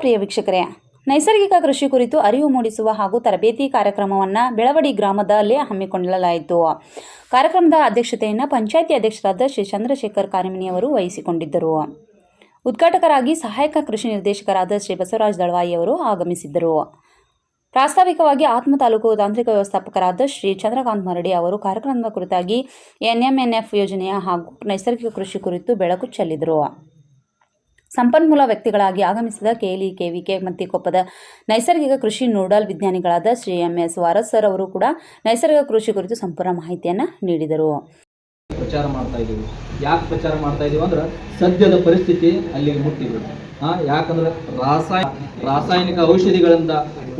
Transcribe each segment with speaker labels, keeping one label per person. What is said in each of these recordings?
Speaker 1: ಪ್ರಿಯ ವೀಕ್ಷಕರೇ, ನೈಸರ್ಗಿಕ ಕೃಷಿ ಕುರಿತು ಅರಿವು ಮೂಡಿಸುವ ಹಾಗೂ ತರಬೇತಿ ಕಾರ್ಯಕ್ರಮವನ್ನು ಬೆಳವಡಿ ಗ್ರಾಮದಲ್ಲಿ ಹಮ್ಮಿಕೊಳ್ಳಲಾಯಿತು ಕಾರ್ಯಕ್ರಮದ ಅಧ್ಯಕ್ಷತೆಯನ್ನು ಪಂಚಾಯಿತಿ ಅಧ್ಯಕ್ಷರಾದ ಶ್ರೀ ಚಂದ್ರಶೇಖರ್ ಕಾರಿಮಿನಿಯವರು ವಹಿಸಿಕೊಂಡಿದ್ದರು. ಉದ್ಘಾಟಕರಾಗಿ ಸಹಾಯಕ ಕೃಷಿ ನಿರ್ದೇಶಕರಾದ ಶ್ರೀ ಬಸವರಾಜ್ ದಳವಾಯಿ ಅವರು ಆಗಮಿಸಿದ್ದರು. ಪ್ರಾಸ್ತಾವಿಕವಾಗಿ ಆತ್ಮ ತಾಲೂಕು ತಾಂತ್ರಿಕ ವ್ಯವಸ್ಥಾಪಕರಾದ ಶ್ರೀ ಚಂದ್ರಕಾಂತ್ ಮರಡಿ ಅವರು ಕಾರ್ಯಕ್ರಮದ ಕುರಿತಾಗಿ ಎನ್ಎಂಎನ್ಎಫ್ ಯೋಜನೆಯ ಹಾಗೂ ನೈಸರ್ಗಿಕ ಕೃಷಿ ಕುರಿತು ಬೆಳಕು ಚೆಲ್ಲಿದರು. ಸಂಪನ್ಮೂಲ ವ್ಯಕ್ತಿಗಳಾಗಿ ಆಗಮಿಸಿದ ಕೆಎಲ್ಇ ಕೆವಿಕೆ, ಮತ್ತಿಕೊಪ್ಪದ ನೈಸರ್ಗಿಕ ಕೃಷಿ nodal ವಿಜ್ಞಾನಿಗಳಾದ Shri M. S. Waras sir ಅವರು ಕೂಡ ನೈಸರ್ಗಿಕ ಕೃಷಿ ಕುರಿತು ಸಂಪೂರ್ಣ ಮಾಹಿತಿಯನ್ನು ನೀಡಿದರು.
Speaker 2: ಪ್ರಚಾರ ಮಾಡ್ತಾ ಇದ್ದೀವಿ? ಯಾಕೆ ಪ್ರಚಾರ ಮಾಡ್ತಾ ಇದ್ದೀವಿ ಅಂದ್ರೆ ಸದ್ಯದ ಪರಿಸ್ಥಿತಿ ಅಲ್ಲಿಗೆ ಮುಟ್ಟಿದೆ ಆ ಯಾಕಂದ್ರೆ ರಾಸಾಯ ರಾಸಾಯನಿಕ ಔಷಧಿಗಳಿಂದ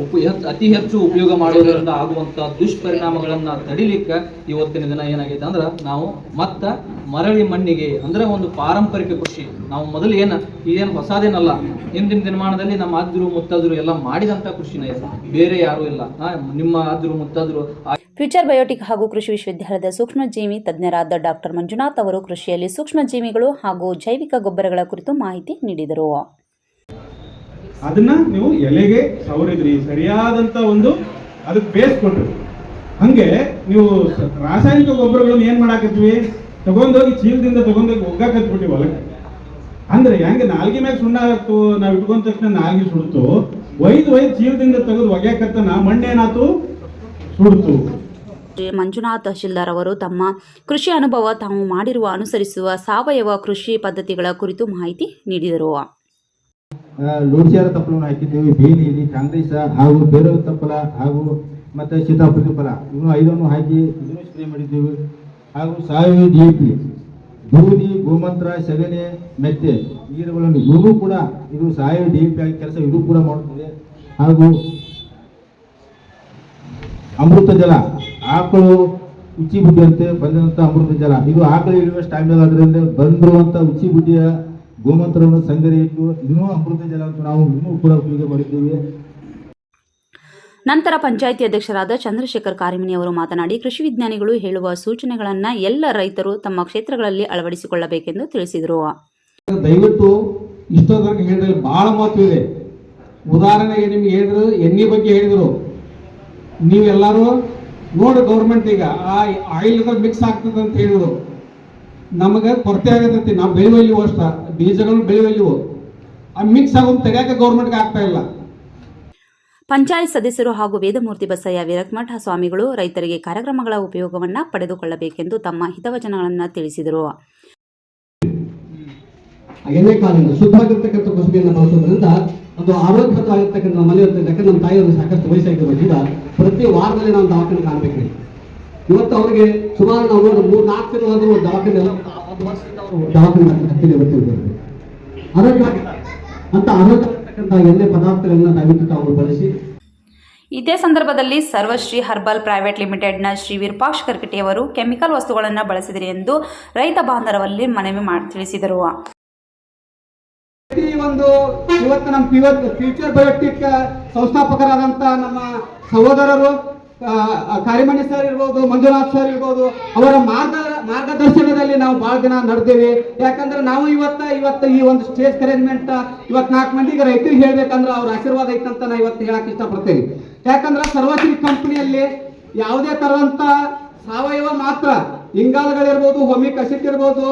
Speaker 2: ಉಪ ಅತಿ ಹೆಚ್ಚು ಉಪಯೋಗ ಮಾಡೋದ್ರಿಂದ ಆಗುವಂತ ದುಷ್ಪರಿಣಾಮಗಳನ್ನ ತಡಿಲಿಕ್ಕೆ ಇವತ್ತಿನ ದಿನ ಏನಾಗೈತೆ ಅಂದ್ರೆ ನಾವು ಮತ್ತ ಮರಳಿ ಮಣ್ಣಿಗೆ ಅಂದ್ರೆ ಒಂದು ಪಾರಂಪರಿಕ ಕೃಷಿ. ನಾವು ಮೊದಲು ಏನು ಇದೇನು ಹೊಸದೇನಲ್ಲ. ಹಿಂದಿನ ದಿನಮಾನದಲ್ಲಿ ನಮ್ಮ ಆದ್ರು, ಮುತ್ತಾದ್ರು ಎಲ್ಲ ಮಾಡಿದಂತ ಕೃಷಿನ ಬೇರೆ ಯಾರು ಇಲ್ಲ. ನಿಮ್ಮ ಆದ್ರು, ಮುತ್ತಾದ್ರು
Speaker 1: ಫ್ಯೂಚರ್ ಬಯೋಟಿಕ್ ಹಾಗೂ ಕೃಷಿ ವಿಶ್ವವಿದ್ಯಾಲಯದ ಸೂಕ್ಷ್ಮಜೀವಿ ತಜ್ಞರಾದ ಡಾಕ್ಟರ್ ಮಂಜುನಾಥ್ ಅವರು ಕೃಷಿಯಲ್ಲಿ ಸೂಕ್ಷ್ಮಜೀವಿಗಳು ಹಾಗೂ ಜೈವಿಕ ಗೊಬ್ಬರಗಳ ಕುರಿತು ಮಾಹಿತಿ ನೀಡಿದರು.
Speaker 3: ಅದನ್ನ ನೀವು ಎಲೆಗೆ ಸವರಿದ್ರಿ, ಸರಿಯಾದಂತ ಒಂದು ಅದಕ್ಕೆ ಬೇಸ್ ಹಂಗೆ ನೀವು ರಾಸಾಯನಿಕ ಗೊಬ್ಬರಗಳನ್ನ ಏನ್ ಮಾಡಾಕತ್ವಿ ತಗೊಂಡೋಗಿ ಚೀಲದಿಂದ ತಗೊಂಡೋಗಿ ಒಗ್ಗಾಕತ್ಬಿಟ್ಟಿ ಹೊಲಕ್ಕೆ. ಅಂದ್ರೆ ಹೆಂಗೆ ನಾಲ್ಗೆ ಮ್ಯಾಗ ಸುಣ್ಣ ಆಗ್ತು, ನಾವ್ ಇಟ್ಕೊಂಡ ತಕ್ಷಣ ನಾಲ್ಗೆ ಸುಡ್ತು, ಒಯ್ದು ಒಯ್ದು ಚೀಲದಿಂದ ತೆಗೆದು ಒಗ್ಯಾಕತ್ತನ ಮಣ್ಣೇನಾತು? ಸುಡ್ತು.
Speaker 1: ಮಂಜುನಾಥ್ ತಹಶೀಲ್ದಾರ್ ಅವರು ತಮ್ಮ ಕೃಷಿ ಅನುಭವ ತಾವು ಮಾಡಿರುವ ಅನುಸರಿಸುವ ಸಾವಯವ ಕೃಷಿ ಪದ್ಧತಿಗಳ ಕುರಿತು ಮಾಹಿತಿ ನೀಡಿದರು.
Speaker 4: ಲೋಡ್ಸಿಯಾರ ತಪ್ಪಲನ್ನು ಹಾಕಿದ್ದೇವೆ. ಬೇಲಿಯಲ್ಲಿ ಕಾಂಗ್ರೆಸ್ ಹಾಗೂ ಬೇರೆ ತಪ್ಪಲ ಹಾಗೂ ಮತ್ತೆ ಸೀತಾಪುರಿ ಫಲ ಇನ್ನು ಐದನ್ನು ಹಾಕಿ ಇದನ್ನು ಸ್ಪ್ರೇ ಮಾಡಿದ್ದೀವಿ. ಹಾಗೂ ಸಾವಯವ ಡಿ ಪಿ ಬೂದಿ, ಗೋಮಂತ್ರ, ಸಗಣಿ ಮೆತ್ತೆ ನೀರುಗಳನ್ನು ಕೂಡ ಇದು ಸಾವಯವ ಡಿ ಪಿ ಆಗಿ ಕೆಲಸ ಇದು ಕೂಡ ಮಾಡುತ್ತದೆ. ಹಾಗೂ ಅಮೃತ ಜಲ ಆಕಳು ಉಚ್ಚಿ ಬುದ್ಧಿ ಅಂತೆ ಬಂದಂಥ ಅಮೃತ ಜಲ. ಇದು ಆಕಳು ಇಳುವಷ್ಟು ಅದರಿಂದ ಬಂದಿರುವಂಥ ಉಚ್ಚಿ ಬುದ್ಧಿಯ ಗೋಮೂತ್ರವನ್ನು ಸಂಗ್ರಹಿಟ್ಟು ಇನ್ನೂ ಅಮೃತ ಜಲ ಅಂತ ನಾವು ಇನ್ನೂ ಕೂಡ ಉಪಯೋಗ ಮಾಡಿದ್ದೇವೆ.
Speaker 1: ನಂತರ ಪಂಚಾಯಿತಿ ಅಧ್ಯಕ್ಷರಾದ ಚಂದ್ರಶೇಖರ್ ಕಾರಿಮಿನಿ ಅವರು ಮಾತನಾಡಿ ಕೃಷಿ ವಿಜ್ಞಾನಿಗಳು ಹೇಳುವ ಸೂಚನೆಗಳನ್ನು ಎಲ್ಲ ರೈತರು ತಮ್ಮ ಕ್ಷೇತ್ರಗಳಲ್ಲಿ ಅಳವಡಿಸಿಕೊಳ್ಳಬೇಕೆಂದು ತಿಳಿಸಿದರು.
Speaker 5: ದಯವಿಟ್ಟು ಇಷ್ಟೊಂದಕ್ಕೆ ಹೇಳಿದ್ರೆ ಬಹಳ ಮಹತ್ವ ಇದೆ. ಉದಾಹರಣೆಗೆ ನಿಮ್ಗೆ ಹೇಳಿದ್ರು ಎಣ್ಣೆ ಬಗ್ಗೆ ಹೇಳಿದ್ರು. ನೀವೆಲ್ಲರೂ ನೋಡಿ ಗೌರ್ಮೆಂಟ್ ಈಗ ಆ ಆಯಿಲ್ ಮಿಕ್ಸ್ ಆಗ್ತದೆ ಅಂತ ಹೇಳಿದ್ರು. ನಮಗೆ ಕೊರತೆ ಆಗತೈತಿ ನಾವು ಬೆಳೆಯುವಲ್ಲಿವು ಅಷ್ಟ ಬೀಜಗಳು ಬೆಳೆಯುವಲ್ಲಿವು ಆ ಮಿಕ್ಸ್ ಆಗೋದು ತೆಗಿಯಾಕ ಗೌರ್ಮೆಂಟ್ಗೆ ಆಗ್ತಾ ಇಲ್ಲ.
Speaker 1: ಪಂಚಾಯತ್ ಸದಸ್ಯರು ಹಾಗೂ ವೇದಮೂರ್ತಿ ಬಸಯ್ಯ ವಿರಕ್ಮಠ ಸ್ವಾಮಿಗಳು ರೈತರಿಗೆ ಕಾರ್ಯಕ್ರಮಗಳ ಉಪಯೋಗವನ್ನ ಪಡೆದುಕೊಳ್ಳಬೇಕೆಂದು ತಮ್ಮ ಹಿತವಚನಗಳನ್ನ ತಿಳಿಸಿದರು.
Speaker 6: ಎಣ್ಣೆ ಒಂದು ಆರೋಗ್ಯವಾಗಿರ್ತಕ್ಕಂಥ ನಮ್ಮ ಮನೆ ಇರ್ತದೆ ಯಾಕಂದ್ರೆ ನಮ್ಮ ತಾಯಿಯವರು ಸಾಕಷ್ಟು ವಯಸ್ಸಾಗಿರೋದ್ರಿಂದ ಪ್ರತಿ ವಾರದಲ್ಲಿ ನಾವು ದವಾಖಾನೆ ಕಾಣಬೇಕು. ಇವತ್ತು ಅವರಿಗೆ ಸುಮಾರು ನಾವು ನೋಡಿ, ಮೂರು, ನಾಲ್ಕು ತಿಂಗಳು ಆದರೂ ದವಾಖಾನೆ ಎಲ್ಲ ಒಂದು ವರ್ಷದಿಂದ ಅವರು ದವಾಖಾನೆ ಹತ್ತಿರ ಬರ್ತಿರ್ತಾರೆ ಆರೋಗ್ಯ ಅಂತ ಆರೋಗ್ಯವಾಗಿರ್ತಕ್ಕಂಥ ಎಣ್ಣೆ ಪದಾರ್ಥಗಳನ್ನ ದಯವಿಟ್ಟು ತಾವು ಬಳಸಿ
Speaker 1: ಇದೇ ಸಂದರ್ಭದಲ್ಲಿ ಸರ್ವಶ್ರೀ ಹರ್ಬಲ್ ಪ್ರೈವೇಟ್ ಲಿಮಿಟೆಡ್ನ ಶ್ರೀ ವಿರೂಪಾಕ್ಷ ಕರ್ಕಟಿಯವರು ಕೆಮಿಕಲ್ ವಸ್ತುಗಳನ್ನು ಬಳಸಿದಿರಿ ಎಂದು ರೈತ ಬಾಂಧವರಲ್ಲಿ ಮನವಿ ಮಾಡಿ ತಿಳಿಸಿದರು.
Speaker 6: ಈ ಒಂದು ಇವತ್ತು ನಮ್ಮ ಫ್ಯೂಚರ್ ಬಯೋಟಿಕ್ ಸಂಸ್ಥಾಪಕರಾದಂಥ ನಮ್ಮ ಸಹೋದರರು ಕಾರ್ಯಮಣಿ ಸರ್ ಇರ್ಬೋದು, ಮಂಜುನಾಥ್ ಸರ್ ಇರ್ಬೋದು, ಅವರ ಮಾರ್ಗ, ಮಾರ್ಗದರ್ಶನದಲ್ಲಿ ನಾವು ಬಹಳ ದಿನ ನಡೆದೇವೆ. ಯಾಕಂದ್ರೆ ನಾವು ಇವತ್ತ, ಇವತ್ತು ಈ ಒಂದು ಸ್ಟೇಜ್ ಅರೇಂಜ್ಮೆಂಟ್ ಇವತ್ತು ನಾಲ್ಕು ಮಂದಿಗೆ ರೈತರಿಗೆ ಹೇಳ್ಬೇಕಂದ್ರೆ ಅವ್ರ ಆಶೀರ್ವಾದ ಐತಂತ ನಾ ಇವತ್ತು ಹೇಳಕ್ ಇಷ್ಟಪಡ್ತೇನೆ. ಯಾಕಂದ್ರೆ ಸರ್ವಶ್ರೀ ಕಂಪನಿಯಲ್ಲಿ ಯಾವುದೇ ತರದಂತ ಸಾವಯವ ಮಾತ್ರ, ಇಂಗಾಲಗಳಿರ್ಬೋದು ಹೊಮಿಕ್ ಕಸಿಟ್ ಇರ್ಬೋದು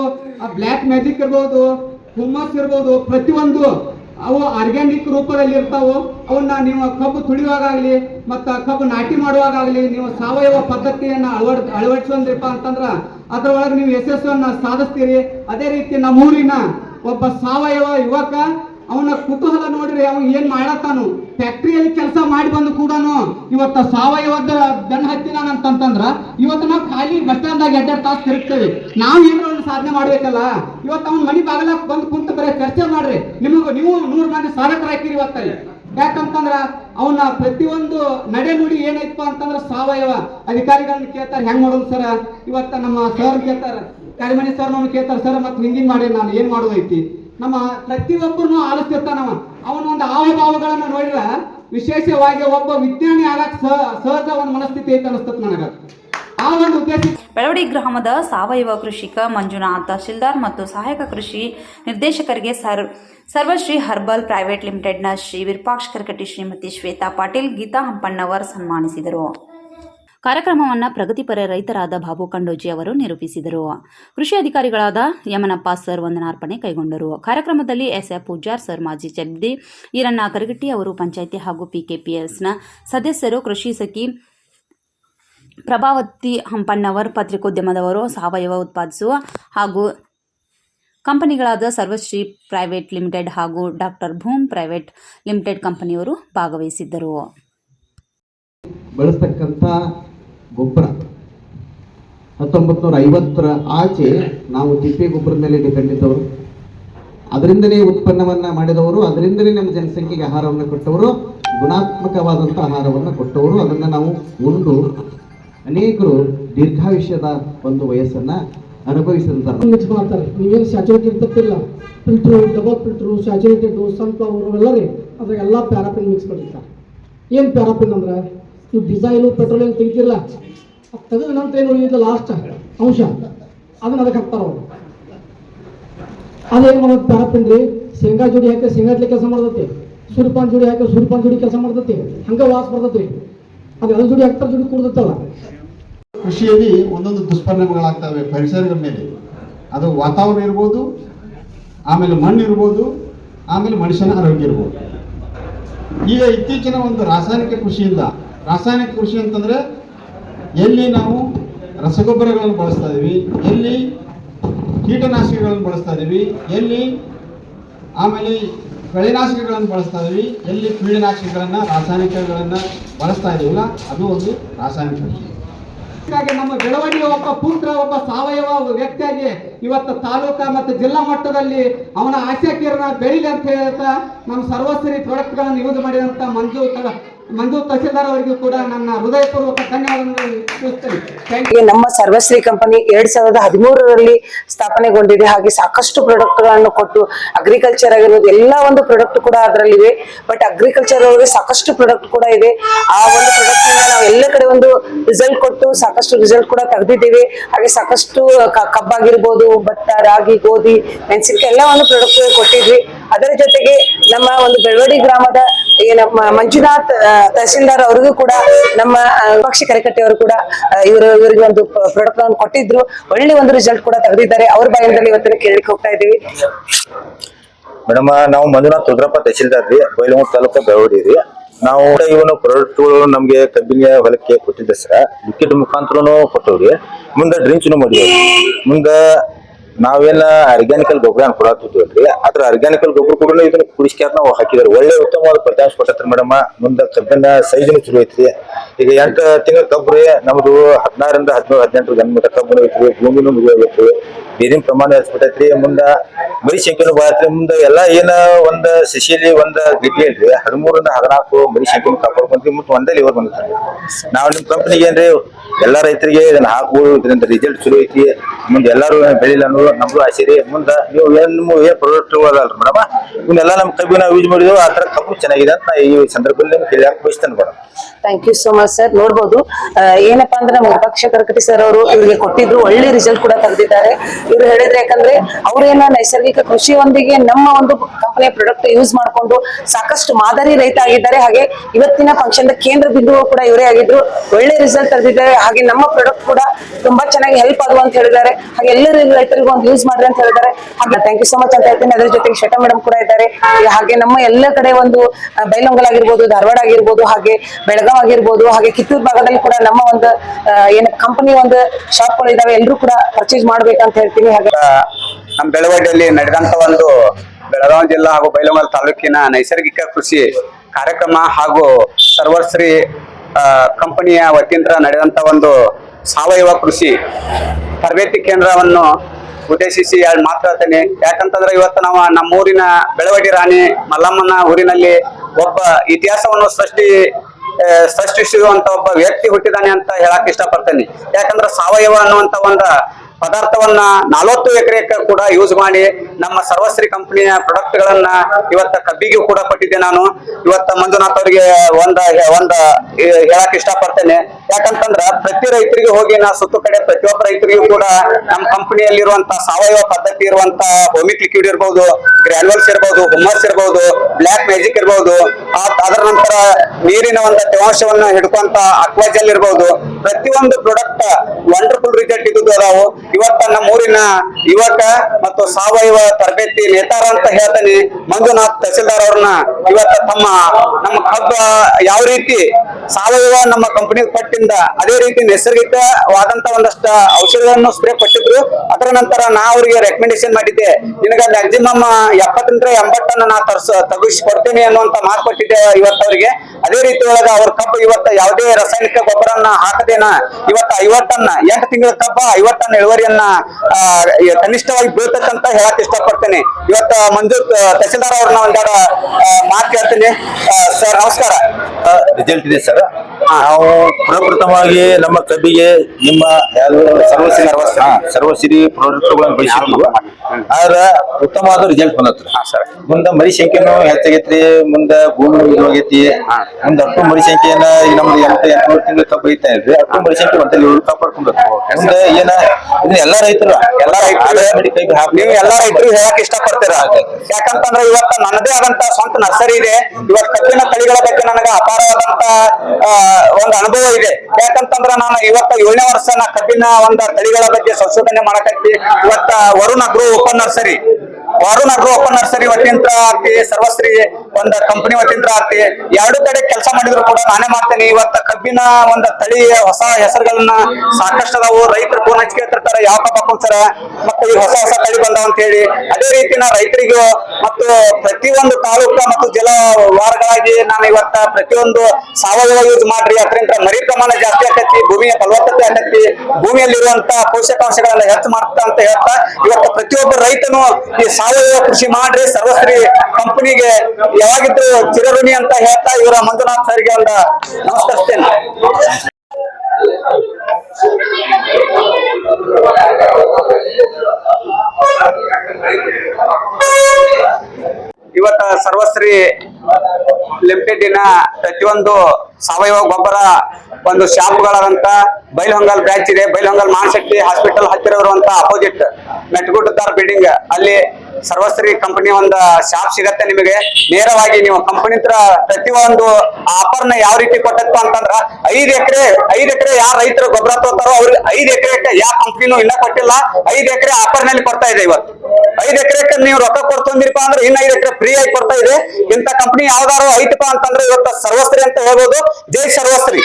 Speaker 6: ಬ್ಲ್ಯಾಕ್ ಮ್ಯಾಜಿಕ್ ಇರ್ಬೋದು ಹುಮ್ಮಸ್ ಇರ್ಬೋದು, ಪ್ರತಿಯೊಂದು ಅವು ಆರ್ಗ್ಯಾನಿಕ್ ರೂಪದಲ್ಲಿ ಇರ್ತಾವೋ ಅವನ್ನ ನೀವು ಕಬ್ಬು ತುಳಿಯುವಾಗಲಿ ಮತ್ತು ಕಬ್ಬು ನಾಟಿ ಮಾಡುವಾಗಲಿ ನೀವು ಸಾವಯವ ಪದ್ಧತಿಯನ್ನು ಅಳವಡ್ ಅಳವಡಿಸೋದ್ರಿಪ್ಪ ಅಂತಂದ್ರ ಅದರೊಳಗೆ ನೀವು ಯಶಸ್ಸನ್ನು ಸಾಧಿಸ್ತೀರಿ. ಅದೇ ರೀತಿ ನಮ್ಮೂರಿನ ಒಬ್ಬ ಸಾವಯವ ಯುವಕ, ಅವನ ಕುತೂಹಲ ನೋಡ್ರಿ, ಅವ ಏನ್ ಮಾಡತ್ತಾನು? ಫ್ಯಾಕ್ಟ್ರಿಯಲ್ಲಿ ಕೆಲಸ ಮಾಡಿ ಬಂದು ಕೂಡ ಇವತ್ತ ಸಾವಯವದ ದಣ್ಣ ಹತ್ತಿನ ಅಂತಂತಂದ್ರ ಇವತ್ತು ನಾವು ಖಾಲಿ ಬಸ್ ಸ್ಟ್ಯಾಂಡ್ದಾಗ ಎರಡೆರಡು ತಾಸು ತಿರುಗ್ತೇವೆ. ನಾವು ಏನ್ ಸಾಧನೆ ಮಾಡ್ಬೇಕಲ್ಲ? ಇವತ್ತು ಅವ್ನ ಮನಿ ಬಾಗಲ ಬಂದು ಕುಂತು ಬರೀ ಚರ್ಚೆ ಮಾಡ್ರಿ. ನಿಮಗೆ ನೀವು ನೂರು ಮಂದಿ ಸಾಧಕರು ಹಾಕಿರಿ ಇವತ್ತಲ್ಲಿ ಯಾಕಂತಂದ್ರ ಅವನ ಪ್ರತಿಯೊಂದು ನಡೆ ನುಡಿ ಏನೈತಪ್ಪ ಅಂತಂದ್ರ ಸಾವಯವ. ಅಧಿಕಾರಿಗಳನ್ನ ಕೇಳ್ತಾರೆ, ಹೆಂಗ್ ಮಾಡೋದು ಸರ್? ಇವತ್ತ ನಮ್ಮ ಸರ್ ಕೇಳ್ತಾರ ಕರಿಮಣಿ ಸರ್ ನಮ್ಗೆ ಕೇಳ್ತಾರ, ಸರ್, ಮತ್ತೆ ಹಿಂಗಿನ್ ಮಾಡಿ, ನಾನು ಏನ್ ಮಾಡೋದೈತಿ ನಮ್ಮ ಪ್ರತಿಯೊಬ್ಬರನ್ನು ಆಲಿಸ್ತಿರ್ತಾನವ ಅವನ ಒಂದು ಹಾವಭಾವಗಳನ್ನ ನೋಡಿದ್ರ ವಿಶೇಷವಾಗಿ ಒಬ್ಬ ವಿಜ್ಞಾನಿ ಆಗಕ್ ಸಹ ಸಹಜ ಒಂದು ಮನಸ್ಥಿತಿ ಐತೆ ಅನಿಸ್ತದೆ ನನಗ.
Speaker 1: ಬೆಳವಡಿ ಗ್ರಾಮದ ಸಾವಯವ ಕೃಷಿಕ ಮಂಜುನಾಥ ತಹಶೀಲ್ದಾರ್ ಮತ್ತು ಸಹಾಯಕ ಕೃಷಿ ನಿರ್ದೇಶಕರಿಗೆ ಸರ್ ಸರ್ವಶ್ರೀ ಹರ್ಬಲ್ ಪ್ರೈವೇಟ್ ಲಿಮಿಟೆಡ್ನ ಶ್ರೀ ವಿರೂಪಾಕ್ಷ ಕರ್ಕಟ್ಟಿ ಶ್ರೀಮತಿ ಶ್ವೇತಾ ಪಾಟೀಲ್ ಗೀತಾ ಹಂಪಣ್ಣವರ್ ಸನ್ಮಾನಿಸಿದರು. ಕಾರ್ಯಕ್ರಮವನ್ನು ಪ್ರಗತಿಪರ ರೈತರಾದ ಬಾಬು ಕಂಡೋಜಿ ಅವರು ನಿರೂಪಿಸಿದರು. ಕೃಷಿ ಅಧಿಕಾರಿಗಳಾದ ಯಮನಪ್ಪ ಸರ್ ವಂದನಾರ್ಪಣೆ ಕೈಗೊಂಡರು. ಕಾರ್ಯಕ್ರಮದಲ್ಲಿ ಎಸ್ ಎಫ್ ಪೂಜಾರ್ ಸರ್ ಮಾಜಿ ಜಬ್ದಿ ಈರಣ್ಣ ಕರಗಟ್ಟಿ ಅವರು ಪಂಚಾಯಿತಿ ಹಾಗೂ ಪಿಕೆಪಿಎಸ್ನ ಸದಸ್ಯರು ಕೃಷಿ ಸಖಿ ಪ್ರಭಾವತಿ ಹಂಪಣ್ಣವರ್ ಪತ್ರಿಕೋದ್ಯಮದವರು ಸಾವಯವ ಉತ್ಪಾದಿಸುವ ಹಾಗೂ ಕಂಪನಿಗಳಾದ ಸರ್ವಶ್ರೀ ಪ್ರೈವೇಟ್ ಲಿಮಿಟೆಡ್ ಹಾಗೂ ಡಾಕ್ಟರ್ ಭೂಮ್ ಪ್ರೈವೇಟ್ ಲಿಮಿಟೆಡ್ ಕಂಪನಿಯವರು ಭಾಗವಹಿಸಿದ್ದರು.
Speaker 5: ಬಳಸ್ತಕ್ಕಂಥ ಗೊಬ್ಬರ ಹತ್ತೊಂಬತ್ತು ನೂರ ಐವತ್ತರ ಆಚೆ ನಾವು ತಿಪ್ಪೆ ಗೊಬ್ಬರದ ಮೇಲೆ ಡಿಪೆಂಡ್ ಇದ್ದವರು ಅದರಿಂದಲೇ ಉತ್ಪನ್ನವನ್ನು ಮಾಡಿದವರು ಅದರಿಂದಲೇ ನಮ್ಮ ಜನಸಂಖ್ಯೆಗೆ ಆಹಾರವನ್ನು ಕೊಟ್ಟವರು ಗುಣಾತ್ಮಕವಾದಂಥ ಆಹಾರವನ್ನು ಕೊಟ್ಟವರು. ಅದನ್ನು ನಾವು ಉಂಡು ಅನೇಕರು ದೀರ್ಘಾಯುಷ್ಯದ ಒಂದು ವಯಸ್ಸನ್ನ ಅನುಭವಿಸಿರ್ತಾರೆ
Speaker 7: ಮಿಕ್ಸ್ ನೀವೇನು saturate ಇರ್ತಕ್ಕಿಲ್ಲ filter double filter saturated sunflower ಅವೆಲ್ಲ ರೀ ಅದ್ರಾಗೆಲ್ಲ ಪ್ಯಾರಾಪಿನ್ ಮಿಕ್ಸ್ ಮಾಡಿರ್ತಾರೆ. ಏನು ಪ್ಯಾರಾಪಿನ್ ಅಂದ್ರೆ, ನೀವು ಡಿಸೈನು ಪೆಟ್ರೋಲ್ ಏನು ತೆಗಿತಿರಲ್ಲ ಅದು ತೆಗೆದ ನಂತರ ಏನು ಉಳಿದಿಲ್ಲ ಲಾಸ್ಟ್ ಅಂಶ. ಅದನ್ನ ಅದಕ್ಕೆ ಹಾಕ್ತಾರೆ ಅವರು. ಅದೇನು ಮಾಡೋದು ಪ್ಯಾರಾಪಿನ್ ರೀ? ಶೇಂಗಾ ಜೋಡಿ ಹಾಕಿ ಶೇಂಗಾತ್ಲೆ ಕೆಲಸ ಮಾಡ್ತೈತಿ. ಸೂರ್ಯಪಾನ್ ಜೋಡಿ ಹಾಕಿ ಸೂರ್ಯಪಾನ್ ಜೋಡಿ ಕೆಲಸ ಮಾಡ್ತೈತಿ. ಹಂಗೆ ವಾಸ ಬರ್ತೈತಿ. ಅದು ಎಲ್ಲ ಜೋಡಿ ಹಾಕ್ತಾರೆ, ಜೋಡಿ ಕುಡ್ದತ್ತಲ್ಲ
Speaker 4: ಕೃಷಿಯಲ್ಲಿ ಒಂದೊಂದು ದುಷ್ಪರಿಣಾಮಗಳಾಗ್ತವೆ ಪರಿಸರದ ಮೇಲೆ. ಅದು ವಾತಾವರಣ ಇರ್ಬೋದು, ಆಮೇಲೆ ಮಣ್ಣು ಇರ್ಬೋದು, ಆಮೇಲೆ ಮನುಷ್ಯನ ಆರೋಗ್ಯ ಇರ್ಬೋದು. ಈಗ ಇತ್ತೀಚಿನ ಒಂದು ರಾಸಾಯನಿಕ ಕೃಷಿಯಿಂದ, ರಾಸಾಯನಿಕ ಕೃಷಿ ಅಂತಂದ್ರೆ ಎಲ್ಲಿ ನಾವು ರಸಗೊಬ್ಬರಗಳನ್ನು ಬಳಸ್ತಾ ಇದೀವಿ ಎಲ್ಲಿ ಕೀಟನಾಶಕಗಳನ್ನು ಬಳಸ್ತಾ ಇದೀವಿ ಎಲ್ಲಿ ಆಮೇಲೆ ಕಳೆನಾಶಕಗಳನ್ನು ಬಳಸ್ತಾ ಇದೀವಿ ಎಲ್ಲಿ ಕೀಟನಾಶಕಗಳನ್ನು, ರಾಸಾಯನಿಕಗಳನ್ನು ಬಳಸ್ತಾ ಇದೀವಲ್ಲ, ಅದು ಒಂದು ರಾಸಾಯನಿಕ ಕೃಷಿ.
Speaker 6: ಹೀಗಾಗಿ ನಮ್ಮ ಬೆಳವಣಿಗೆ ಒಬ್ಬ ಪುತ್ರ, ಒಬ್ಬ ಸಾವಯವ ವ್ಯಕ್ತಿಯಾಗಿ ಇವತ್ತು ತಾಲೂಕಾ ಮತ್ತು ಜಿಲ್ಲಾ ಮಟ್ಟದಲ್ಲಿ ಅವನ ಆಶಯ ಕಿರಣ ಬೆಳಿಲಿ ಅಂತ ಹೇಳ್ತಾ ನಮ್ಮ ಸರ್ವಶ್ರೀ ಪ್ರಾಡಕ್ಟ್ಗಳನ್ನು ಯೂಸ್ ಮಾಡಿದಂಥ ಮಂಜು ಮಂಜು ತಹಸೀಲ್ದಾರ್ ಅವರಿಗೂ ಕೂಡ ನನ್ನ ಹೃದಯಪೂರ್ವಕ
Speaker 8: ನಮ್ಮ ಸರ್ವಶ್ರೀ ಕಂಪನಿ ಎರಡ್ ಸಾವಿರದ ಹದಿಮೂರರಲ್ಲಿ ಸ್ಥಾಪನೆಗೊಂಡಿದೆ. ಹಾಗೆ ಸಾಕಷ್ಟು ಪ್ರಾಡಕ್ಟ್ಗಳನ್ನು ಕೊಟ್ಟು ಅಗ್ರಿಕಲ್ಚರ್ ಆಗಿರೋದು ಎಲ್ಲಾ ಒಂದು ಪ್ರಾಡಕ್ಟ್ ಕೂಡ ಅದರಲ್ಲಿವೆ ಬಟ್ ಅಗ್ರಿಕಲ್ಚರ್ ಅವರಿಗೆ ಸಾಕಷ್ಟು ಪ್ರಾಡಕ್ಟ್ ಕೂಡ ಇದೆ. ಆ ಒಂದು ಪ್ರಾಡಕ್ಟ್ನಿಂದ ನಾವು ಎಲ್ಲ ಕಡೆ ಒಂದು ರಿಸಲ್ಟ್ ಕೊಟ್ಟು ಸಾಕಷ್ಟು ರಿಸಲ್ಟ್ ಕೂಡ ತೆಗೆದಿದ್ದೇವೆ. ಹಾಗೆ ಸಾಕಷ್ಟು ಕಬ್ಬಾಗಿರ್ಬೋದು, ಭತ್ತ, ರಾಗಿ, ಗೋಧಿ, ಮೆಣಸಿನಕಾಯಿ ಎಲ್ಲ ಒಂದು ಪ್ರಾಡಕ್ಟ್ ಕೊಟ್ಟಿದ್ವಿ. ಅದರ ಜೊತೆಗೆ ನಮ್ಮ ಒಂದು ಬೆಳವಡಿ ಗ್ರಾಮದ ಈ ನಮ್ಮ ಮಂಜುನಾಥ್ ತಹಸೀಲ್ದಾರ್ ಅವರಿಗೂ ಕೂಡ ನಮ್ಮ ಆ, ಕರೆಕಟ್ಟೆಯವರು ಕೂಡ ಇವರು ಇವರಿಗೆ ಒಂದು ಪ್ರಾಡಕ್ಟ್ ಅನ್ನು ಕೊಟ್ಟಿದ್ರು. ಒಳ್ಳೆ ಒಂದು ರಿಸಲ್ಟ್ ಕೂಡ ತೆಗೆದಿದ್ದಾರೆ. ಅವ್ರ ಬಾಯಿಂದಲೇ ಇವತ್ತಿನ ಕೇಳಲಿಕ್ಕೆ ಹೋಗ್ತಾ ಇದೀವಿ
Speaker 9: ಮೇಡಮ್ ನಾವು ಮಂಜುನಾಥ್ ರುದ್ರಪ್ಪ ತಹಸೀಲ್ದಾರ್ ರೀ ಬೈಲಮೂರು ತಾಲೂಕು ಬೆಳವಡಿ ರೀ. ನಾವು ಇವನು ಪ್ರಾಡಕ್ಟ್ಗಳು ನಮ್ಗೆ ಕಬ್ಬಿನ ಹೊಲಕ್ಕೆ ಕೊಟ್ಟಿದ್ದೆ ಸರ್. ಲಿಕ್ವಿಡ್ ಮುಖಾಂತರನು ಕೊಟ್ಟವ್ರಿ. ಮುಂದೆ ಡ್ರಿಂಕ್ಸ್ನು ಮಾಡಿ ಮುಂದೆ ನಾವೇನ ಆರ್ಗ್ಯಾನಿಕಲ್ ಗೊಬ್ಬರ ಕೊಡಾತಿದ್ವಲ್ರಿ ಅದ್ರ ಆರ್ಗ್ಯಾನಿಕಲ್ ಗೊಬ್ಬರ ಕೂಡ ಇದನ್ನ ಕುಡಿಸ್ಕ್ಯಾರ ನಾವು ಹಾಕಿದಾರೆ. ಒಳ್ಳೆ ಉತ್ತಮವಾದ ಫಲಿತಾಂಶ ಕೊಟ್ಟತ್ರಿ ಮೇಡಮ್. ಮುಂದೆ ಕಬ್ಬಿನ ಸೈಜ್ನು ಚಲೋ ಐತ್ರಿ. ಈಗ ಎಂಟು ತಿಂಗಳ ಕಬ್ಬು ರೀ ನಮ್ದು ಹದಿನಾರರಿಂದ ಹದಿನೇಳು ಹದಿನೆಂಟು ಗನ್ ಮಟ್ಟ ಕಬ್ಬು ಐತ್ರಿ. ಭೂಮಿನು ಮುಗಿ ಆಗೈತ್ರಿ ನೀರಿನ ಪ್ರಮಾಣ ಹೆಚ್ಚಿಬಿಟ್ಟೈತ್ರಿ ಮುಂದ ಮರಿ ಸಂಖ್ಯೆನೂ ಬಾಳತ್ರಿ. ಮುಂದ ಎಲ್ಲಾ ಏನ ಒಂದ ಸಸಿಲಿ ಒಂದ ಗಿಡ್ಡಿ ಇಲ್ರಿ. ಹದಿಮೂರಿಂದ ಹದಿನಾಲ್ಕು ಮರಿ ಸಂಖ್ಯೆನೂ ಬಂದ್ರಿ ಮತ್ತು ಒಂದೇ ಲಿವರ್ ಬಂದ್ರಿ ನಾವು ನಿಮ್ ಕಂಪ್ನಿಗೆ ಏನ್ರಿ ಎಲ್ಲಾ ರೈತರಿಗೆ ಇದನ್ನ ಹಾಕುವುದು ಇದರಿಂದ ರಿಸಲ್ಟ್ ಚಲೋ ಐತಿ. ಮುಂದೆ ಎಲ್ಲಾರು ಬೆಳಿಲ್ಲ ಅನ್ನೋದು ನಮ್ದು ಆಸೆ ಮುಂದೆ ಮುಂದ ನೀವು ಏನು ನಿಮ್ಮ ಪ್ರಾಡಕ್ಟ್ ಅದಲ್ರಿ ಮೇಡಮ್ ಇವನ್ನೆಲ್ಲ ನಮ್ ಕಬ್ಬಿ ಯೂಸ್ ಮಾಡಿದ್ರು ಆ ತರ ಕಬ್ಬು ಚೆನ್ನಾಗಿದೆ ಅಂತ ಈ ಸಂದರ್ಭದಲ್ಲಿ ನಿಮ್ಗೆ ಹೇಳಕ್ ಬಯಸ್ತೇನೆ madam
Speaker 8: thank you so much sir ನೋಡ್ಬೋದು. ಏನಪ್ಪಾ ಅಂದ್ರೆ ನಮ್ಮ ವಿಪಕ್ಷ ಕರಕಟಿ ಸರ್ ಅವರು ಇವರಿಗೆ ಕೊಟ್ಟಿದ್ರು, ಒಳ್ಳೆ ರಿಸಲ್ಟ್ ಕೂಡ ತೆಗೆದಿದ್ದಾರೆ ಇವ್ರು ಹೇಳಿದ್ರೆ ಯಾಕಂದ್ರೆ ಅವ್ರೇನ ನೈಸರ್ಗಿಕ ಕೃಷಿಯೊಂದಿಗೆ ನಮ್ಮ ಒಂದು ಕಂಪನಿಯ ಪ್ರಾಡಕ್ಟ್ ಯೂಸ್ ಮಾಡ್ಕೊಂಡು ಸಾಕಷ್ಟು ಮಾದರಿ ರೈತ ಆಗಿದ್ದಾರೆ. ಹಾಗೆ ಇವತ್ತಿನ ಫಂಕ್ಷನ್ ಕೇಂದ್ರ ಬಿಂದುವು ಕೂಡ ಇವರೇ ಆಗಿದ್ರು. ಒಳ್ಳೆ ರಿಸಲ್ಟ್ ತೆಗೆದಿದ್ದಾರೆ ಹಾಗೆ ನಮ್ಮ ಪ್ರಾಡಕ್ಟ್ ಕೂಡ ತುಂಬಾ ಚೆನ್ನಾಗಿ ಹೆಲ್ಪ್ ಆಗುವ ಅಂತ ಹೇಳಿದ್ದಾರೆ. ಹಾಗೆ ಎಲ್ಲರಿಗೂ ರೈತರಿಗೂ ಒಂದು ಯೂಸ್ ಮಾಡ್ರಿ ಅಂತ ಹೇಳಿದ್ದಾರೆ. ಹಾಗೆ ಥ್ಯಾಂಕ್ ಯು ಸೊ ಮಚ್ ಅಂತ ಹೇಳ್ತೀನಿ. ಅದ್ರ ಜೊತೆಗೆ ಶೆಟ್ಟ ಮೇಡಮ್ ಕೂಡ ಇದ್ದಾರೆ. ಹಾಗೆ ನಮ್ಮ ಎಲ್ಲ ಕಡೆ ಒಂದು ಬೈಲೊಂಗಲ್ ಆಗಿರ್ಬೋದು, ಧಾರವಾಡ ಆಗಿರ್ಬೋದು, ಹಾಗೆ ಬೆಳಗಾವ್ ಆಗಿರ್ಬೋದು, ಹಾಗೆ ಕಿತ್ತೂರು ಭಾಗದಲ್ಲಿ ಕೂಡ ನಮ್ಮ ಒಂದು ಏನು ಕಂಪನಿ ಒಂದು ಶಾಪ್ಗಳು ಇದಾವೆ. ಎಲ್ಲರೂ ಕೂಡ ಪರ್ಚೇಸ್ ಮಾಡ್ಬೇಕಂತ ಹೇಳ್ತೀನಿ. ಹಾಗೆ
Speaker 10: ನಮ್ಮ ಬೆಳವಡಿಯಲ್ಲಿ ನಡೆದಂತ ಒಂದು ಬೆಳಗಾವಿ ಜಿಲ್ಲಾ ಹಾಗೂ ಬೈಲೊಂಗಲ್ ತಾಲೂಕಿನ ನೈಸರ್ಗಿಕ ಕೃಷಿ ಕಾರ್ಯಕ್ರಮ ಹಾಗೂ ಸರ್ವಶ್ರೀ ಕಂಪನಿಯ ವತಿಯಿಂದ ನಡೆದಂತ ಒಂದು ಸಾವಯವ ಕೃಷಿ ತರಬೇತಿ ಕೇಂದ್ರವನ್ನು ಉದ್ದೇಶಿಸಿ ಮಾತಾಡ್ತೇನೆ ಯಾಕಂತಂದ್ರೆ ಇವತ್ತು ನಾವು ನಮ್ಮೂರಿನ ಬೆಳವಡಿ ರಾಣಿ ಮಲ್ಲಮ್ಮನ ಊರಿನಲ್ಲಿ ಒಬ್ಬ ಇತಿಹಾಸವನ್ನು ಸೃಷ್ಟಿ ಸೃಷ್ಟಿಸಿರುವಂತ ಒಬ್ಬ ವ್ಯಕ್ತಿ ಹುಟ್ಟಿದಾನೆ ಅಂತ ಹೇಳಕ್ ಇಷ್ಟಪಡ್ತೇನೆ. ಯಾಕಂದ್ರೆ ಸಾವಯವ ಅನ್ನುವಂತ ಒಂದು ಪದಾರ್ಥವನ್ನ ನಲವತ್ತು ಎಕರೆ ಕೂಡ ಯೂಸ್ ಮಾಡಿ ನಮ್ಮ ಸರ್ವಶ್ರೀ ಕಂಪನಿಯ ಪ್ರಾಡಕ್ಟ್ ಗಳನ್ನ ಇವತ್ತ ಕಬ್ಬಿಗೆ ಕೂಡ ಕೊಟ್ಟಿದ್ದೆ ನಾನು. ಇವತ್ತ ಮಂಜುನಾಥ್ ಅವರಿಗೆ ಒಂದ ಒಂದ ಹೇಳಕ್ ಇಷ್ಟ ಇಷ್ಟಪಡ್ತೇನೆ. ಯಾಕಂತಂದ್ರ ಪ್ರತಿ ರೈತರಿಗೆ ಹೋಗಿ ನಾ ಸುತ್ತು ಕಡೆ ಪ್ರತಿಯೊಬ್ಬ ರೈತರಿಗೂ ಕೂಡ ನಮ್ಮ ಕಂಪನಿಯಲ್ಲಿರುವಂತ ಸಾವಯವ ಪದ್ಧತಿ ಇರುವಂತ ಹೋಮಿಕ್ ಲಿಕ್ವಿಡ್ ಇರ್ಬಹುದು ಗ್ರ್ಯಾನ್ಯುವಲ್ಸ್ ಇರ್ಬಹುದು ಹುಮ್ಮಸ್ ಇರ್ಬಹುದು ಬ್ಲಾಕ್ ಮ್ಯಾಜಿಕ್ ಇರ್ಬಹುದು ಅದರ ನಂತರ ನೀರಿನ ಒಂದು ತೇವಾಂಶವನ್ನ ಹಿಡ್ಕೊಂತ ಅಕ್ವಾಜಲ್ ಇರ್ಬಹುದು ಪ್ರತಿಯೊಂದು ಪ್ರಾಡಕ್ಟ್ ವಂಡರ್ಫುಲ್ ರಿಸಲ್ಟ್ ಇದ್ದು ಅದಾವು. ಇವತ್ತ ನಮ್ಮ ಊರಿನ ಯುವಕ ಮತ್ತು ಸಾವಯವ ತರಬೇತಿ ನೇತಾರ ಅಂತ ಹೇಳ್ತಾನೆ. ಮಂಜುನಾಥ್ ತಹಸೀಲ್ದಾರ್ ಅವ್ರನ್ನ ಇವತ್ತ ತಮ್ಮ, ನಮ್ಮ ಕಬ್ಬ ಯಾವ ರೀತಿ ಸಾವಯವ ನಮ್ಮ ಕಂಪನಿ ಪಟ್ಟಿಂದ ಅದೇ ರೀತಿ ನೈಸರ್ಗಿಕವಾದಂತ ಒಂದಷ್ಟು ಔಷಧಿಗಳನ್ನು ಸ್ಪ್ರೇ ಕೊಟ್ಟಿದ್ರು ಅದರ ನಂತರ ನಾ ಅವರಿಗೆ ರೆಕಮೆಂಡೇಶನ್ ಮಾಡಿದ್ದೆ, ನಿನಗೆ ಮ್ಯಾಕ್ಸಿಮಮ್ ಎಪ್ಪತ್ತರಿಂದ ಎಂಬತ್ತನ್ನು ನಾ ತರ್ಸ ತಗಿಸಿ ಕೊಡ್ತೇನೆ ಅನ್ನುವಂತ ಮಾತು ಕೊಟ್ಟಿದ್ದೆ ಇವತ್ತವರಿಗೆ ಅದೇ ರೀತಿ ಒಳಗ ಅವ್ರ ಕಬ್ಬು ಇವತ್ತ ಯಾವುದೇ ರಾಸಾಯನಿಕ ಗೊಬ್ಬರನ್ನ ಹಾಕದೇನ, ಇವತ್ತ ಐವತ್ತನ್ನ, ಎಂಟು ತಿಂಗಳ ಕಬ್ಬ ಐವತ್ತನ್ನ ಇಳುವರಿಯನ್ನ ಕನಿಷ್ಠವಾಗಿ ಬೀಳ್ತಕ್ಕಂತ ಹೇಳಕ್ ಇಷ್ಟಪಡ್ತೇನೆ. ಇವತ್ತ ಮಂಜು ತಹಸೀಲ್ದಾರ್ ಅವ್ರನ್ನ ಒಂದೆರಡು ಮಾತು ಕೇಳ್ತೀನಿ. ಸರ್, ನಮಸ್ಕಾರ.
Speaker 9: ರಿಸಲ್ಟ್ ಇದೆ ಸರ್. ನಾವು ಪ್ರಪ್ರಥಮವಾಗಿ ನಮ್ಮ ಕಬ್ಬಿಗೆ ನಿಮ್ಮ ಸರ್ವಸಿರಿ ಸರ್ವಸಿರಿ ಪ್ರಾಡಕ್ಟ್ಗಳನ್ನು ಬಳಸಿದ್ವು ಆದ್ರ ಉತ್ತಮವಾದ ರಿಸಲ್ಟ್ ಬಂದತ್ರಿ. ಮುಂದ ಮರಿ ಸಂಖ್ಯೆನೂ ಹೆಚ್ಚಾಗೈತ್ರಿ ಮುಂದ ಭೂಮಿ ಇದಾಗೈತಿ ಮುಂದ ಅಟ್ಟು ಮರಿ ಸಂಖ್ಯೆಯನ್ನ ಈಗ ನಮ್ದು ಎಂಟು ಎಂಟ್ನೂರು ತಿಂಗಳ ಕಬ್ಬು ಐತಾ ಅಷ್ಟು ಅಟ್ಟು ಮರಿ ಸಂಖ್ಯೆ ಮತ್ತೆ ಏಳು ಕಾಪಾಡ್ಕೊಂಡು ಮುಂದ ಏನ ಇದನ್ನ ಎಲ್ಲಾ ರೈತರು
Speaker 10: ಎಲ್ಲಾ ರೈತರು ನೀವು ಎಲ್ಲಾ ರೈತರು ಹೇಳಕ್ ಇಷ್ಟಪಡ್ತೀರಾ? ಯಾಕಂತಂದ್ರೆ ಇವತ್ತ ನನ್ನದೇ ಆದಂತ ಸ್ವಂತ ನರ್ಸರಿ ಇದೆ. ಇವತ್ ಕಬ್ಬಿನ ತಳಿಗಳ ಬಗ್ಗೆ ನನಗೆ ಅಪಾರವಾದಂತ ಒಂದು ಅನುಭವ ಇದೆ. ಯಾಕಂತಂದ್ರ ನಾನು ಇವತ್ತ ಏಳನೇ ವರ್ಷ ನಾ ಕಬ್ಬಿನ ಒಂದು ತಳಿಗಳ ಬಗ್ಗೆ ಸಂಶೋಧನೆ ಮಾಡಕತ್ತಿ. ಇವತ್ತ Varuna agro open nursery Varun agro open nursery ವತಿಯಿಂದ ಸರ್ವಶ್ರೀ ಒಂದು ಕಂಪನಿ ವತಿಯಿಂದ ಆತಿ. ಎರಡು ಕಡೆ ಕೆಲಸ ಮಾಡಿದ್ರು ಕೂಡ ನಾನೇ ಮಾಡ್ತೇನೆ. ಇವತ್ತ ಕಬ್ಬಿನ ಒಂದ ತಳಿ, ಹೊಸ ಹೆಸರುಗಳನ್ನ ಸಾಕಷ್ಟು ಅದಾವು. ರೈತರು ಫೋನ್ ಹಚ್ಚಿ ಕೇಳ್ತಿರ್ತಾರೆ, ಯಾವ ಮತ್ತೆ ಈ ಹೊಸ ಹೊಸ ತಳಿ ಬಂದಾವ ಅಂತ ಹೇಳಿ. ಅದೇ ರೀತಿ ನಾ ರೈತರಿಗೂ ಮತ್ತು ಪ್ರತಿಯೊಂದು ತಾಲೂಕು ಮತ್ತು ಜಿಲ್ಲಾ ವಾರಗಳಾಗಿ ನಾನು ಇವತ್ತ ಪ್ರತಿಯೊಂದು ಸಾವಯವ ಯೂಸ್ ಮಾಡ್ರಿ. ಅದರಿಂದ ಮರಿ ಪ್ರಮಾಣ ಜಾಸ್ತಿ ಆಗತ್ತಿ ಭೂಮಿಯ ಫಲವತ್ತತೆ ಆಕತಿ, ಭೂಮಿಯಲ್ಲಿರುವಂತ ಪೋಷಕಾಂಶಗಳನ್ನ ಹೆಚ್ಚು ಮಾಡ್ತಾ ಅಂತ ಹೇಳ್ತಾ ಇವತ್ತು ಪ್ರತಿಯೊಬ್ಬ ರೈತನು ಈ ಸಾವಯವ ಕೃಷಿ ಮಾಡ್ರಿ. ಸರ್ವಶ್ರೀ ಕಂಪನಿಗೆ ಯಾವಾಗಿದ್ರು ಚಿರಋಣಿ ಅಂತ ಹೇಳ್ತಾ ಇವರ ಮಂಜುನಾಥ್ ಸರ್ಗೆ ಒಂದ ನಮಸ್ಕರಿಸ್ತೇನೆ ಇವತ್ತ ಸರ್ವಶ್ರೀ ಲಿಮಿಟೆಡಿನ ಪ್ರತಿಯೊಂದು ಸಾವಯವ ಗೊಬ್ಬರ ಒಂದು ಶಾಪ್ಗಳಾದಂತ ಬೈಲಹೊಂಗಲ್ ಬ್ರಾಂಚ್ ಇದೆ. ಬೈಲಹೊಂಗಲ್ ಮಾನಶಕ್ತಿ ಹಾಸ್ಪಿಟಲ್ ಹತ್ತಿರ ಇರುವಂತ ಅಪೋಸಿಟ್ ಮೆಟ್ಗುಟ್ಟದ ಬಿಲ್ಡಿಂಗ್ ಅಲ್ಲಿ ಸರ್ವಶ್ರೀ ಕಂಪನಿ ಒಂದು ಶಾಪ್ ಸಿಗತ್ತೆ ನಿಮಗೆ. ನೇರವಾಗಿ ನೀವು ಕಂಪನಿ ಹತ್ರ ಆಫರ್ ಆಫರ್ನ ಯಾವ ರೀತಿ ಕೊಟ್ಟತ್ತು ಅಂತಂದ್ರ ಐದ್ ಎಕರೆ ಐದ್ ಎಕರೆ ಯಾರ ರೈತರು ಗೊಬ್ಬರ ತೋತಾರೋ ಅವ್ರಿಗೆ ಐದ್ ಎಕರೆ ಯಾವ ಕಂಪ್ನಿನೂ ಇನ್ನ ಕೊಟ್ಟಿಲ್ಲ. ಐದ್ ಎಕರೆ ಆಫರ್ನಲ್ಲಿ ಕೊಡ್ತಾ ಇದೆ ಇವತ್ತು. ಐದ್ ಎಕರೆಕ್ಕೆ ನೀವು ರೊಕ್ಕ ಕೊಡ್ತಂದಿರಪ್ಪ ಅಂದ್ರೆ ಇನ್ನ ಐದ್ ಎಕರೆ ಫ್ರೀ ಆಗಿ ಕೊಡ್ತಾ ಇದೆ. ಇಂತ ಕಂಪನಿ ಯಾವ್ದಾರು ಐತಪ್ಪ ಅಂತಂದ್ರೆ ಇವತ್ತು ಸರ್ವಶ್ರೀ ಅಂತ ಹೇಳ್ಬೋದು. ಜೈ ಸರ್ವಶ್ರೀ.